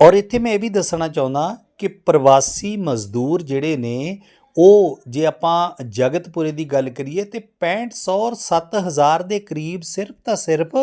ਔਰ ਇੱਥੇ ਮੈਂ ਇਹ ਵੀ ਦੱਸਣਾ ਚਾਹੁੰਦਾ ਕਿ ਪ੍ਰਵਾਸੀ ਮਜ਼ਦੂਰ ਜਿਹੜੇ ਨੇ, ਉਹ ਜੇ ਆਪਾਂ ਜਗਤਪੁਰੇ ਦੀ ਗੱਲ ਕਰੀਏ ਤੇ 6500 ਔਰ 7000 ਦੇ ਕਰੀਬ ਸਿਰਫ ਤਾਂ ਸਿਰਫ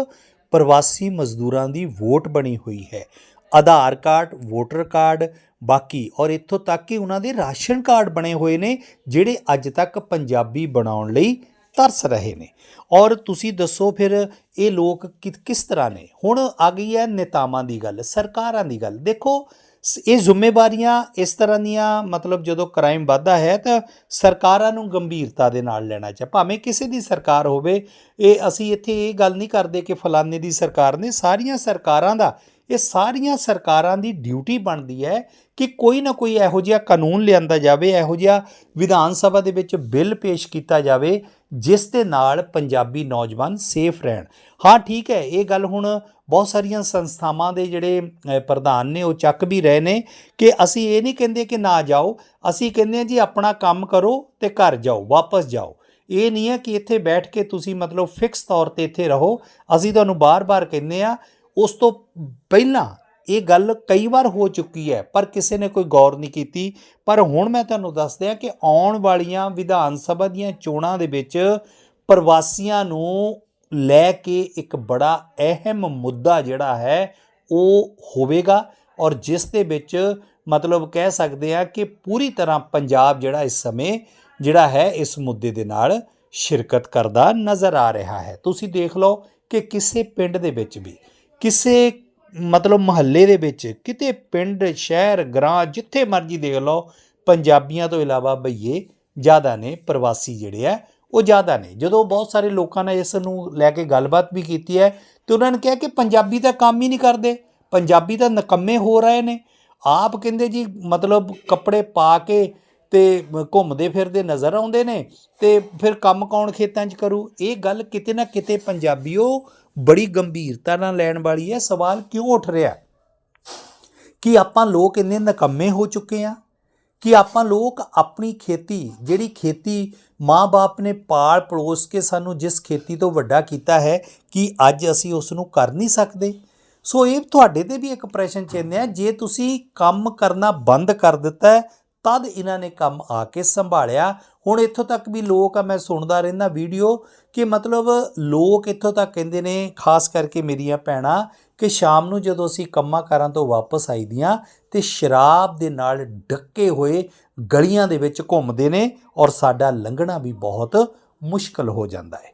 ਪ੍ਰਵਾਸੀ ਮਜ਼ਦੂਰਾਂ ਦੀ ਵੋਟ ਬਣੀ ਹੋਈ ਹੈ। ਆਧਾਰ ਕਾਰਡ, ਵੋਟਰ ਕਾਰਡ, ਬਾਕੀ ਔਰ ਇੱਥੋਂ ਤੱਕ ਕਿ ਉਹਨਾਂ ਦੇ ਰਾਸ਼ਨ ਕਾਰਡ ਬਣੇ ਹੋਏ ਨੇ, ਜਿਹੜੇ ਅੱਜ ਤੱਕ ਪੰਜਾਬੀ ਬਣਾਉਣ ਲਈ ਤਰਸ ਰਹੇ ਨੇ। ਔਰ ਤੁਸੀਂ ਦੱਸੋ ਫਿਰ ਇਹ ਲੋਕ ਕਿ- ਕਿਸ ਤਰ੍ਹਾਂ ਨੇ? ਹੁਣ ਆ ਗਈ ਹੈ ਨੇਤਾਵਾਂ ਦੀ ਗੱਲ, ਸਰਕਾਰਾਂ ਦੀ ਗੱਲ। ਦੇਖੋ, ਸ- ਇਹ ਜ਼ਿੰਮੇਵਾਰੀਆਂ ਇਸ ਤਰ੍ਹਾਂ ਦੀਆਂ, ਮਤਲਬ ਜਦੋਂ ਕ੍ਰਾਈਮ ਵੱਧਦਾ ਹੈ ਤਾਂ ਸਰਕਾਰਾਂ ਨੂੰ ਗੰਭੀਰਤਾ ਦੇ ਨਾਲ ਲੈਣਾ ਚਾਹੀਦਾ ਭਾਵੇਂ ਕਿਸੇ ਦੀ ਸਰਕਾਰ ਹੋਵੇ, ਇਹ ਅਸੀਂ ਇੱਥੇ ਇਹ ਗੱਲ ਨਹੀਂ ਕਰਦੇ ਕਿ ਫਲਾਣੇ ਦੀ ਸਰਕਾਰ ਨੇ ਸਾਰੀਆਂ ਸਰਕਾਰਾਂ ਦਾ ਇਹ ਸਾਰੀਆਂ ਸਰਕਾਰਾਂ ਦੀ ਡਿਊਟੀ ਬਣਦੀ ਹੈ ਕਿ ਕੋਈ ਨਾ ਕੋਈ ਇਹੋ ਜਿਹਾ ਕਾਨੂੰਨ ਲਿਆਂਦਾ ਜਾਵੇ, ਇਹੋ ਜਿਹਾ ਵਿਧਾਨ ਸਭਾ ਦੇ ਵਿੱਚ ਬਿੱਲ ਪੇਸ਼ ਕੀਤਾ ਜਾਵੇ, ਜਿਸ ਦੇ ਨਾਲ ਪੰਜਾਬੀ ਨੌਜਵਾਨ ਸੇਫ ਰਹਿਣ। ਹਾਂ, ਠੀਕ ਹੈ, ਇਹ ਗੱਲ ਹੁਣ ਬਹੁਤ ਸਾਰੀਆਂ ਸੰਸਥਾਵਾਂ ਦੇ ਜਿਹੜੇ ਪ੍ਰਧਾਨ ਨੇ, ਉਹ ਚੱਕ ਵੀ ਰਹੇ ਨੇ ਕਿ ਅਸੀਂ ਇਹ ਨਹੀਂ ਕਹਿੰਦੇ ਕਿ ਨਾ ਜਾਓ, ਅਸੀਂ ਕਹਿੰਦੇ ਹਾਂ ਜੀ ਆਪਣਾ ਕੰਮ ਕਰੋ ਤੇ ਘਰ ਜਾਓ, ਵਾਪਸ ਜਾਓ। ਇਹ ਨਹੀਂ ਹੈ ਕਿ ਇੱਥੇ ਬੈਠ ਕੇ ਤੁਸੀਂ ਮਤਲਬ ਫਿਕਸ ਤੌਰ ਤੇ ਇੱਥੇ ਰਹੋ, ਅਸੀਂ ਤੁਹਾਨੂੰ ਬਾਰ-ਬਾਰ ਕਹਿੰਦੇ ਆ ਉਸ ਤੋਂ ਪਹਿਲਾਂ ਇਹ ਗੱਲ ਕਈ ਵਾਰ ਹੋ ਚੁੱਕੀ ਹੈ, ਪਰ ਕਿਸੇ ਨੇ ਕੋਈ ਗੌਰ ਨਹੀਂ ਕੀਤੀ। ਪਰ ਹੁਣ ਮੈਂ ਤੁਹਾਨੂੰ ਦੱਸ ਦਿਆਂ ਕਿ ਆਉਣ ਵਾਲੀਆਂ ਵਿਧਾਨ ਸਭਾ ਦੀਆਂ ਚੋਣਾਂ ਦੇ ਵਿੱਚ ਪ੍ਰਵਾਸੀਆਂ ਨੂੰ ਲੈ ਕੇ ਇੱਕ ਬੜਾ ਅਹਿਮ ਮੁੱਦਾ ਜਿਹੜਾ ਹੈ, ਉਹ ਹੋਵੇਗਾ। ਔਰ ਜਿਸ ਦੇ ਵਿੱਚ ਮਤਲਬ ਕਹਿ ਸਕਦੇ ਆ ਕਿ ਪੂਰੀ ਤਰ੍ਹਾਂ ਪੰਜਾਬ ਜਿਹੜਾ ਇਸ ਸਮੇਂ ਜਿਹੜਾ ਹੈ, ਇਸ ਮੁੱਦੇ ਦੇ ਨਾਲ ਸ਼ਿਰਕਤ ਕਰਦਾ ਨਜ਼ਰ ਆ ਰਿਹਾ ਹੈ। ਤੁਸੀਂ ਦੇਖ ਲਓ ਕਿ ਕਿਸੇ ਪਿੰਡ ਦੇ ਵਿੱਚ ਵੀ ਕਿਸੇ ਮਤਲਬ ਮਹੱਲੇ ਦੇ ਵਿੱਚ, ਕਿਤੇ ਪਿੰਡ, ਸ਼ਹਿਰ ਗ੍ਰਾਂ ਜਿੱਥੇ ਮਰਜ਼ੀ ਦੇਖ ਲਓ, ਪੰਜਾਬੀਆਂ ਤੋਂ ਇਲਾਵਾ ਬਈਏ ਜ਼ਿਆਦਾ ਨੇ, ਪ੍ਰਵਾਸੀ ਜਿਹੜੇ ਆ, ਉਹ ਜ਼ਿਆਦਾ ਨੇ। ਜਦੋਂ ਬਹੁਤ ਸਾਰੇ ਲੋਕਾਂ ਨੇ ਇਸ ਨੂੰ ਲੈ ਕੇ ਗੱਲਬਾਤ ਵੀ ਕੀਤੀ ਹੈ, ਤੇ ਉਹਨਾਂ ਨੇ ਕਿਹਾ ਕਿ ਪੰਜਾਬੀ ਤਾਂ ਕੰਮ ਹੀ ਨਹੀਂ ਕਰਦੇ, ਪੰਜਾਬੀ ਤਾਂ ਨਕੰਮੇ ਹੋ ਰਹੇ ਨੇ। ਆਪ ਕਹਿੰਦੇ ਜੀ, ਮਤਲਬ ਕੱਪੜੇ ਪਾ ਕੇ ਤੇ ਘੁੰਮਦੇ ਫਿਰਦੇ ਨਜ਼ਰ ਆਉਂਦੇ ਨੇ ਤੇ ਫਿਰ ਕੰਮ ਕੌਣ ਖੇਤਾਂ 'ਚ ਕਰੂ? ਇਹ ਗੱਲ ਕਿਤੇ ਨਾ ਕਿਤੇ ਪੰਜਾਬੀਓ ਬੜੀ ਗੰਭੀਰਤਾ ਨਾਲ ਲੈਣ ਵਾਲੀ ਹੈ। ਸਵਾਲ ਕਿਉਂ ਉੱਠ ਰਿਹਾ? ਕਿ ਆਪਾਂ ਲੋਕ ਇੰਨੇ ਨਕੰਮੇ ਹੋ ਚੁੱਕੇ ਆ ਕਿ ਆਪਾਂ ਲੋਕ ਆਪਣੀ ਖੇਤੀ, ਜਿਹੜੀ ਖੇਤੀ ਮਾਂ-ਬਾਪ ਨੇ ਪਾਲ ਪਲੋਸ ਕੇ ਸਾਨੂੰ ਜਿਸ ਖੇਤੀ ਤੋਂ ਵੱਡਾ ਕੀਤਾ ਹੈ, ਕਿ ਅੱਜ ਅਸੀਂ ਉਸ ਨੂੰ ਕਰ ਨਹੀਂ ਸਕਦੇ? ਸੋ ਇਹ ਤੁਹਾਡੇ ਤੇ ਵੀ ਇੱਕ ਪ੍ਰਸ਼ਨ ਚਿੰਨ੍ਹ ਹੈ। ਜੇ ਤੁਸੀਂ ਕੰਮ ਕਰਨਾ ਬੰਦ ਕਰ ਦਿੱਤਾ ਤਦ ਇਹਨਾਂ ਨੇ ਕੰਮ ਆ ਕੇ ਸੰਭਾਲਿਆ। ਹੁਣ ਇੱਥੋਂ ਤੱਕ ਵੀ ਲੋਕ, ਆ, ਮੈਂ ਸੁਣਦਾ ਰਹਿੰਦਾ ਵੀਡੀਓ ਕਿ ਮਤਲਬ ਲੋਕ ਇੱਥੋਂ ਤੱਕ ਕਹਿੰਦੇ ਨੇ, ਖਾਸ ਕਰਕੇ ਮੇਰੀਆਂ ਭੈਣਾਂ, ਕਿ ਸ਼ਾਮ ਨੂੰ ਜਦੋਂ ਅਸੀਂ ਕੰਮਾਂ ਕਾਰਾਂ ਤੋਂ ਵਾਪਸ ਆਈਦੀਆਂ ਤੇ ਸ਼ਰਾਬ ਦੇ ਨਾਲ ਡੱਕੇ ਹੋਏ ਗਲੀਆਂ ਦੇ ਵਿੱਚ ਘੁੰਮਦੇ ਨੇ ਔਰ ਸਾਡਾ ਲੰਘਣਾ ਵੀ ਬਹੁਤ ਮੁਸ਼ਕਲ ਹੋ ਜਾਂਦਾ ਹੈ।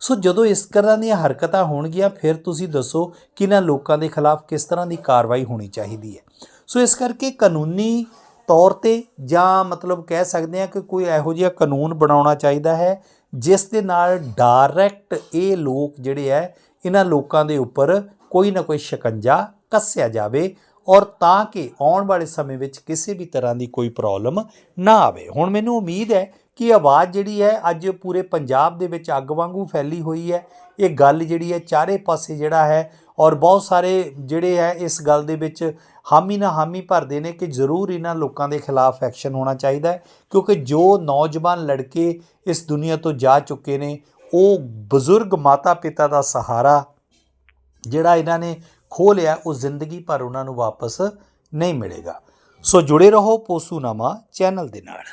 ਸੋ ਜਦੋਂ ਇਸ ਤਰ੍ਹਾਂ ਦੀਆਂ ਹਰਕਤਾਂ ਹੋਣਗੀਆਂ, ਫਿਰ ਤੁਸੀਂ ਦੱਸੋ ਕਿ ਇਹਨਾਂ ਲੋਕਾਂ ਦੇ ਖਿਲਾਫ ਕਿਸ ਤਰ੍ਹਾਂ ਦੀ ਕਾਰਵਾਈ ਹੋਣੀ ਚਾਹੀਦੀ ਹੈ। ਸੋ ਇਸ ਕਰਕੇ ਕਾਨੂੰਨੀ ਤੌਰ ਤੇ ਜਾਂ ਮਤਲਬ ਕਹਿ ਸਕਦੇ ਹਾਂ ਕਿ ਕੋਈ ਇਹੋ ਜਿਹਾ ਕਾਨੂੰਨ ਬਣਾਉਣਾ ਚਾਹੀਦਾ ਹੈ, ਜਿਸ ਦੇ ਨਾਲ ਡਾਇਰੈਕਟ ਇਹ ਲੋਕ ਜਿਹੜੇ ਹੈ, ਇਹਨਾਂ ਲੋਕਾਂ ਦੇ ਉੱਪਰ ਕੋਈ ਨਾ ਕੋਈ ਸ਼ਿਕੰਜਾ ਕੱਸਿਆ ਜਾਵੇ ਔਰ ਤਾਂ ਕਿ ਆਉਣ ਵਾਲੇ ਸਮੇਂ ਵਿੱਚ ਕਿਸੇ ਵੀ ਤਰ੍ਹਾਂ ਦੀ ਕੋਈ ਪ੍ਰੋਬਲਮ ਨਾ ਆਵੇ। ਹੁਣ ਮੈਨੂੰ ਉਮੀਦ ਹੈ ਕਿ ਆਵਾਜ਼ ਜਿਹੜੀ ਹੈ, ਅੱਜ ਪੂਰੇ ਪੰਜਾਬ ਦੇ ਵਿੱਚ ਅੱਗ ਵਾਂਗੂ ਫੈਲੀ ਹੋਈ ਹੈ। ਇਹ ਗੱਲ ਜਿਹੜੀ ਹੈ, ਚਾਰੇ ਪਾਸੇ ਜਿਹੜਾ ਹੈ ਔਰ ਬਹੁਤ ਸਾਰੇ ਜਿਹੜੇ ਹੈ ਇਸ ਗੱਲ ਦੇ ਵਿੱਚ ਹਾਮੀ ਨਾ ਹਾਮੀ ਭਰਦੇ ਨੇ ਕਿ ਜ਼ਰੂਰ ਇਹਨਾਂ ਲੋਕਾਂ ਦੇ ਖਿਲਾਫ ਐਕਸ਼ਨ ਹੋਣਾ ਚਾਹੀਦਾ ਹੈ, ਕਿਉਂਕਿ ਜੋ ਨੌਜਵਾਨ ਲੜਕੇ ਇਸ ਦੁਨੀਆ ਤੋਂ ਜਾ ਚੁੱਕੇ ਨੇ, ਉਹ ਬਜ਼ੁਰਗ ਮਾਤਾ ਪਿਤਾ ਦਾ ਸਹਾਰਾ ਜਿਹੜਾ ਇਹਨਾਂ ਨੇ ਖੋਹ ਲਿਆ, ਉਹ ਜ਼ਿੰਦਗੀ ਭਰ ਉਹਨਾਂ ਨੂੰ ਵਾਪਸ ਨਹੀਂ ਮਿਲੇਗਾ। ਸੋ ਜੁੜੇ ਰਹੋ ਪੋਸੂਨਾਮਾ ਚੈਨਲ ਦੇ ਨਾਲ।